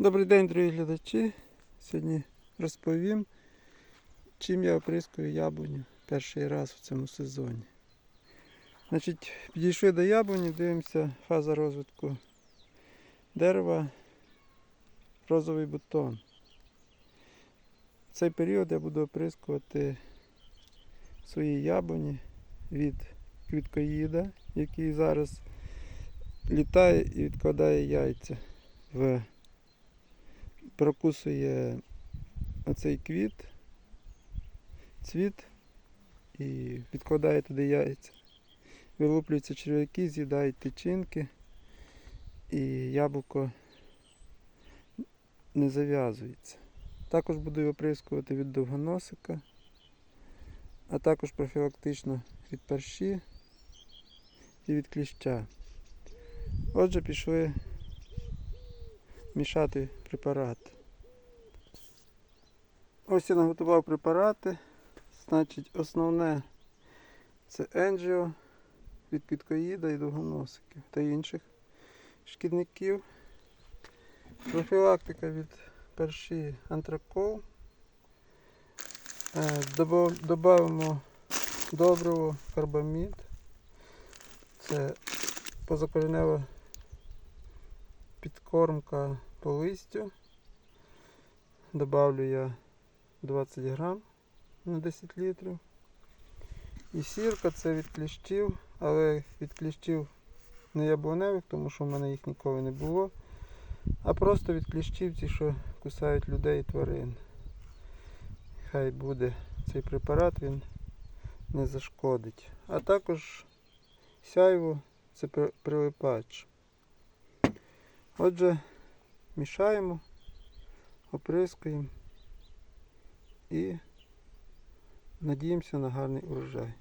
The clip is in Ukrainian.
Добрий день, дорогі глядачі. Сьогодні розповім, чим я оприскую яблуню перший раз в цьому сезоні. Значить, підійшли до яблуні, дивимося фаза розвитку дерева, розовий бутон. В цей період я буду оприскувати свої яблуні від квіткоїда, який зараз літає і відкладає яйця в прокусує оцей квіт, цвіт і відкладає туди яйця. Вилуплюються черв'яки, з'їдають тичинки і яблуко не зав'язується. Також буду оприскувати від довгоносика, а також профілактично від парші і від кліща. Отже, пішли мішати препарат. Ось я наготував препарати. Значить, основне це енджіо від підкоїда і довгоносиків та інших шкідників. Профілактика від перші антракол. Е, Добавимо добриво карбамід. Це позакоренева підкормка по листю. Добавлю я 20 грам на 10 літрів. І сірка це від кліщів, але від кліщів не яблуневих, тому що в мене їх ніколи не було. А просто від кліщів ті, що кусають людей і тварин. Хай буде цей препарат, він не зашкодить. А також сяйво це прилипач. Отже, мішаємо, оприскуємо і надіємося на гарний урожай.